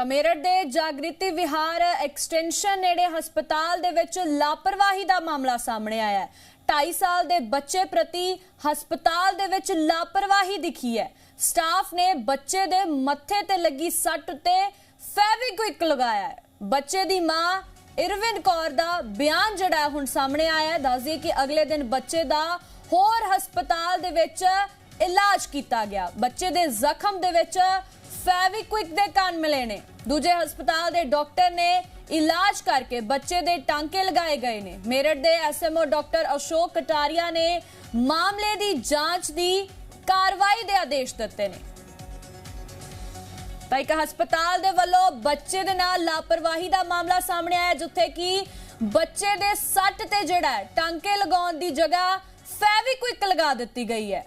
ਤਾਂ ਮੇਰਠ ਦੇ ਜਾਗ੍ਰਿਤੀ ਵਿਹਾਰ ਐਕਸਟੈਂਸ਼ਨ ਨੇੜੇ ਹਸਪਤਾਲ ਦੇ ਵਿੱਚ ਲਾਪਰਵਾਹੀ ਦਾ ਮਾਮਲਾ ਸਾਹਮਣੇ ਆਇਆ ਹੈ। 2.5 ਸਾਲ ਦੇ ਬੱਚੇ ਪ੍ਰਤੀ ਹਸਪਤਾਲ ਦੇ ਵਿੱਚ ਲਾਪਰਵਾਹੀ ਦਿਖੀ ਹੈ। ਸਟਾਫ ਨੇ ਬੱਚੇ ਦੇ ਮੱਥੇ ਤੇ ਲੱਗੀ ਸੱਟ ਉੱਤੇ ਫੈਵਿਕਵਿਕ ਲਗਾਇਆ ਹੈ। ਬੱਚੇ ਦੀ ਮਾਂ ਇਰਵਿਨ ਕੌਰ ਦਾ ਬਿਆਨ ਜਿਹੜਾ ਹੁਣ ਸਾਹਮਣੇ ਆਇਆ ਹੈ। ਦੱਸਦੀ ਕਿ ਅਗਲੇ ਦਿਨ ਬੱਚੇ ਦਾ ਹੋਰ ਹਸਪਤਾਲ ਦੇ ਵਿੱਚ ਇਲਾਜ ਕੀਤਾ ਗਿਆ। ਬੱਚੇ ਦੇ ਜ਼ਖਮ ਦੇ ਵਿੱਚ ਫੈਵਿਕਵਿਕ ਦੇ ਕੰਨ ਮਿਲੇ ਨੇ। ਦੂਜੇ ਹਸਪਤਾਲ ਦੇ ਡਾਕਟਰ ਨੇ ਇਲਾਜ ਕਰਕੇ ਬੱਚੇ ਦੇ ਟਾਂਕੇ ਲਗਾਏ ਗਏ ਨੇ। ਮੇਰਠ ਦੇ ਐਸਐਮਓ ਡਾਕਟਰ ਅਸ਼ੋਕ ਕਟਾਰੀਆ ਨੇ ਮਾਮਲੇ ਦੀ ਜਾਂਚ ਦੀ ਕਾਰਵਾਈ ਦੇ ਆਦੇਸ਼ ਦਿੱਤੇ ਨੇ। ਤਾਂ ਇੱਕ ਹਸਪਤਾਲ ਦੇ ਵੱਲੋਂ ਬੱਚੇ ਦੇ ਨਾਲ ਲਾਪਰਵਾਹੀ ਦਾ ਮਾਮਲਾ ਸਾਹਮਣੇ ਆਇਆ, ਜਿੱਥੇ ਕਿ ਬੱਚੇ ਦੇ ਸੱਟ ਤੇ ਜਿਹੜਾ ਹੈ, ਟਾਂਕੇ ਲਗਾਉਣ ਦੀ ਜਗ੍ਹਾ ਫੈਵਿਕਵਿਕ ਲਗਾ ਦਿੱਤੀ ਗਈ ਹੈ।